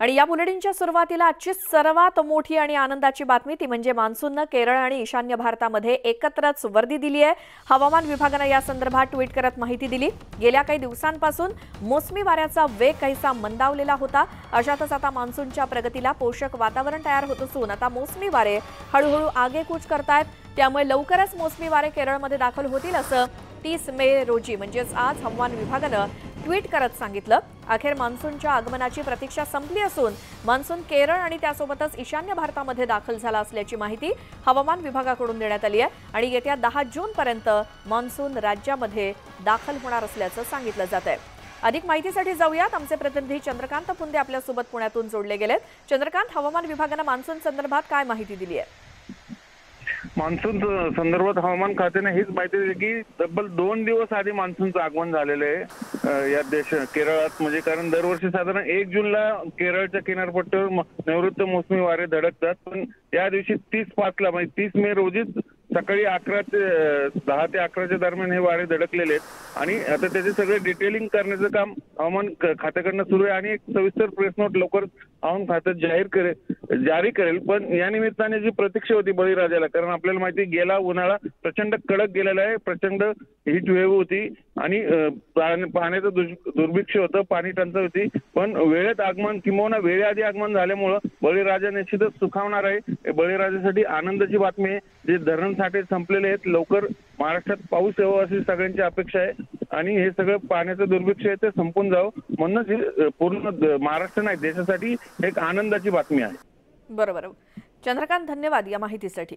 आणि या बुलेटिनच्या सुरुवातीला आजची सर्वात मोठी आणि आनंदाची बातमी ती म्हणजे मान्सूननं केरळ आणि ईशान्य भारतामध्ये एकत्रच वर्दी दिली आहे. हवामान विभागानं या संदर्भात ट्विट करत माहिती दिली. गेल्या काही दिवसांपासून मोसमी वाऱ्याचा वेग काहीसा मंदावलेला होता. अशातच आता मान्सूनच्या प्रगतीला पोषक वातावरण तयार होत असून आता मोसमी वारे हळूहळू आगेकूच करतायत. त्यामुळे लवकरच मोसमी वारे केरळमध्ये दाखल होतील असं तीस मे रोजी म्हणजेच आज हवामान विभागानं ट्विट करत सांगितलं. अखेर मान्सूनच्या आगमनाची प्रतीक्षा संपली असून मान्सून केरळ आणि त्यासोबतच ईशान्य भारतामध्ये दाखल झाला असल्याची माहिती हवामान विभागाकडून देण्यात आली आहे आणि येत्या दहा जूनपर्यंत मान्सून राज्यामध्ये दाखल होणार असल्याचं सांगितलं जात आहे. अधिक माहितीसाठी जाऊयात. आमचे प्रतिनिधी चंद्रकांत पुंदे आपल्यासोबत पुण्यातून जोडले गेलेत. चंद्रकांत हवामान विभागानं मान्सून संदर्भात काय माहिती दिली आहे? मान्सून संदर्भात हवामान खात्याने हीच माहिती दिली की तब्बल दोन दिवस आधी मान्सूनचं आगमन झालेलं आहे या देश केरळात. म्हणजे कारण दरवर्षी साधारण एक जूनला केरळच्या किनारपट्टीवर नैऋत्य मोसमी वारे धडकतात. पण या दिवशी तीस पाचला म्हणजे तीस मे रोजीच सकाळी अकरा ते दहा ते अकराच्या दरम्यान हे वारे धडकलेले आहेत. आणि आता त्याचे सगळे डिटेलिंग करण्याचं काम हवामान खात्याकडनं सुरू आहे. आणि एक सविस्तर प्रेस नोट लवकर हवामान खात्यात जाहीर करेल जारी करेल पण या निमित्ताने जी प्रतीक्षा होती बळीराजाला कारण आपल्याला माहिती गेला उन्हाळा प्रचंड कडक गेलेला आहे प्रचंड हिट वेव्ह होती आणि पाण्याचं दुर्भिक्ष होतं पाणी टंचाई होती. पण वेळेत आगमन किंबहुना वेळेआधी आगमन झाल्यामुळं बळीराजा निश्चितच सुखावणार आहे. बळीराजासाठी आनंदाची बातमी आहे. जे धरण साठे संपलेले आहेत लवकर महाराष्ट्रात पाऊस यावं अशी सगळ्यांची अपेक्षा आहे. आणि हे सगळं पाण्याचं दुर्भिक्ष आहे ते संपून जावं. म्हणूनच ही, पूर्ण महाराष्ट्र नाही देशासाठी एक आनंदाची बातमी आहे. बरोबर चंद्रकांत धन्यवाद या माहितीसाठी.